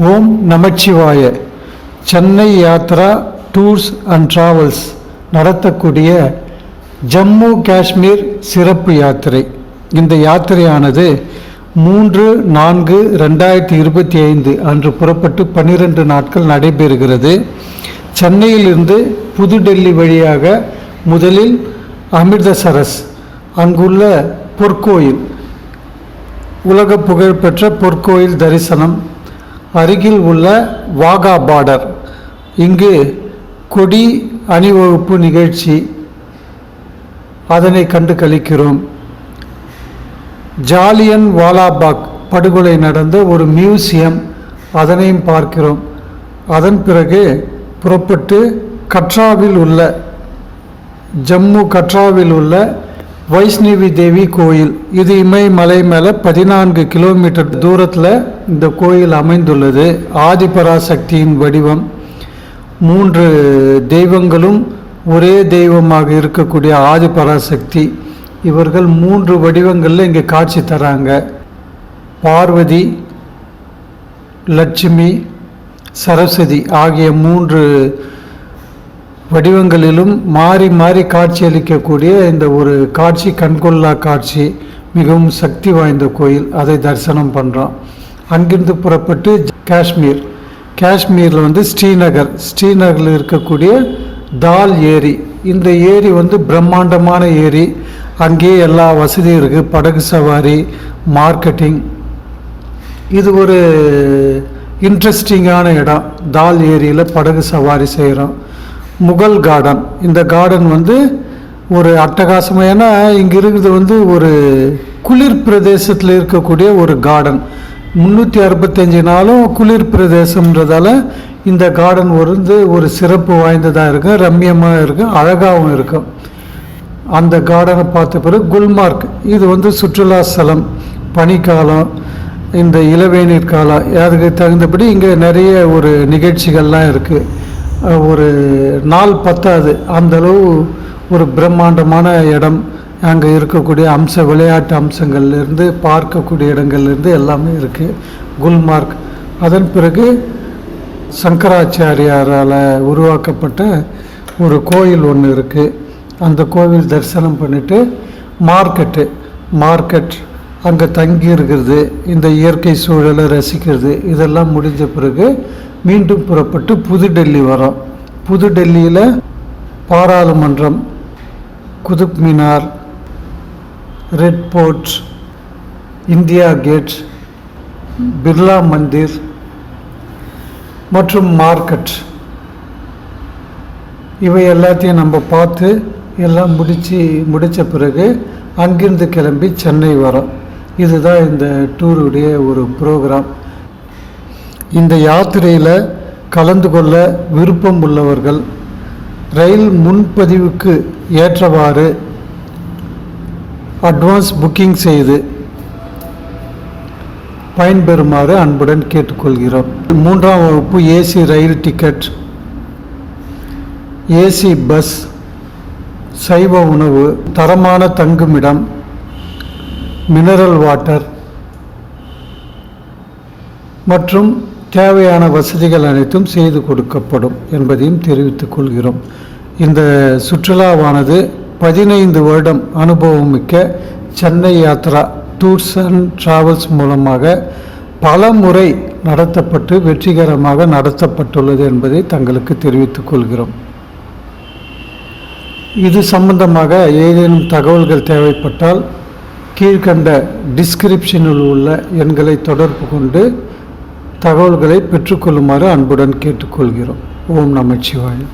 Om Namachivaya. Chennai Yatra tours and travels நடத்தக்கூடிய ஜம்மு காஷ்மீர் சிறப்பு யாத்திரை. இந்த யாத்திரையானது மூன்று நான்கு ரெண்டாயிரத்தி இருபத்தி ஐந்து அன்று புறப்பட்டு பன்னிரண்டு நாட்கள் நடைபெறுகிறது. சென்னையிலிருந்து புதுடெல்லி வழியாக முதலில் அமிர்தசரஸ் அங்குள்ள பொற்கோயில் உலக புகழ்பெற்ற பொற்கோயில் தரிசனம் அருகில் உள்ள வாகா பார்டர். இங்கு கொடி அணிவகுப்பு நிகழ்ச்சி அதனை கண்டு கழிக்கிறோம் ஜாலியன் வாலாபாக் படுகொலை நடந்த ஒரு மியூசியம் அதனையும் பார்க்கிறோம். அதன் பிறகு புறப்பட்டு கட்ராவில் உள்ள ஜம்மு கட்ராவில் உள்ள வைஷ்ணவி தேவி கோயில். இது இமயமலை மேலே பதினான்கு கிலோமீட்டர் தூரத்தில் இந்த கோயில் அமைந்துள்ளது. ஆதிபராசக்தியின் வடிவம். மூன்று தெய்வங்களும் ஒரே தெய்வமாக இருக்கக்கூடிய ஆதிபராசக்தி. இவர்கள் மூன்று வடிவங்களில் இங்கே காட்சி தராங்க. பார்வதி லட்சுமி சரஸ்வதி ஆகிய மூன்று வடிவங்களிலும் மாறி மாறி காட்சியளிக்கக்கூடிய இந்த ஒரு காட்சி கண்கொள்ளா காட்சி மிகவும் சக்தி வாய்ந்த கோயில். அதை தரிசனம் பண்ணுறோம் அங்கிருந்து புறப்பட்டு காஷ்மீர். காஷ்மீரில் வந்து ஸ்ரீநகர். ஸ்ரீநகரில் இருக்கக்கூடிய தால் ஏரி. இந்த ஏரி வந்து பிரம்மாண்டமான ஏரி. அங்கேயே எல்லா வசதியும் இருக்குது படகு சவாரி மார்க்கெட்டிங். இது ஒரு இன்ட்ரெஸ்டிங்கான இடம். தால் ஏரியில் படகு சவாரி செய்கிறோம் முகல் கார்டன். இந்த கார்டன் வந்து ஒரு அட்டகாசமான இங்கே இருக்கிறது வந்து ஒரு குளிர் பிரதேசத்தில் இருக்கக்கூடிய ஒரு கார்டன். முந்நூற்றி அறுபத்தஞ்சு நாளும் குளிர் பிரதேசம்ன்றதால இந்த கார்டன் வந்து ஒரு சிறப்பு வாய்ந்ததாக இருக்கும் ரம்யமாக இருக்கும் அழகாகவும் இருக்கும் அந்த கார்டனை பார்த்த பிறகு குல்மார்க் இது வந்து சுற்றுலா ஸ்தலம் பனிக்காலம் இந்த இளவேநீர் காலம் அதுக்கு தகுந்தபடி இங்கே நிறைய ஒரு நிகழ்ச்சிகள்லாம் இருக்குது ஒரு நாள் பத்தாது. அந்தளவு ஒரு பிரம்மாண்டமான இடம். அங்கே இருக்கக்கூடிய அம்ச விளையாட்டு அம்சங்கள்லேருந்து பார்க்கக்கூடிய இடங்கள்லேருந்து எல்லாமே இருக்குது குல்மார்க். அதன் பிறகு சங்கராச்சாரியாரால் உருவாக்கப்பட்ட ஒரு கோயில் ஒன்று இருக்குது அந்த கோவில் தரிசனம் பண்ணிவிட்டு மார்க்கெட்டு மார்க்கெட். அங்கே தங்கி இருக்கிறது இந்த இயற்கை சூழலை ரசிக்கிறது. இதெல்லாம் முடிஞ்ச பிறகு மீண்டும் புறப்பட்டு புதுடெல்லி வரோம். புதுடெல்லியில் பாராளுமன்றம் Qutub Minar red fort India gate Birla Mandir மற்றும் மார்க்கெட். இவை எல்லாத்தையும் நம்ம பார்த்து எல்லாம் முடித்து முடித்த பிறகு அங்கிருந்து கிளம்பி சென்னை வரோம். இதுதான் இந்த டூருடைய ஒரு ப்ரோக்ராம். இந்த யாத்திரையில் கலந்து கொள்ள விருப்பம் உள்ளவர்கள் ரயில் முன்பதிவுக்கு ஏற்றவாறு அட்வான்ஸ் புக்கிங் செய்து பயன்பெறுமாறு அன்புடன் கேட்டுக்கொள்கிறோம். மூன்றாம் வகுப்பு ஏசி ரயில் டிக்கெட் ஏசி பஸ் சைவ உணவு தரமான தங்குமிடம் மினரல் வாட்டர் மற்றும் தேவையான வசதிகள் அனைத்தும் செய்து கொடுக்கப்படும் என்பதையும் தெரிவித்துக் கொள்கிறோம். இந்த சுற்றுலாவானது பதினைந்து வருடம் அனுபவம் மிக்க Chennai Yatra tours and travels மூலமாக பல முறை நடத்தப்பட்டு வெற்றிகரமாக நடத்தப்பட்டுள்ளது என்பதை தங்களுக்கு தெரிவித்துக் கொள்கிறோம். இது சம்பந்தமாக ஏதேனும் தகவல்கள் தேவைப்பட்டால் கீழ்கண்ட டிஸ்கிரிப்ஷனில் உள்ள எண்களை தொடர்பு கொண்டு தகவல்களை பெற்றுக்கொள்ளுமாறு அன்புடன் கேட்டுக்கொள்கிறோம். ஓம் நமச்சிவாயம்.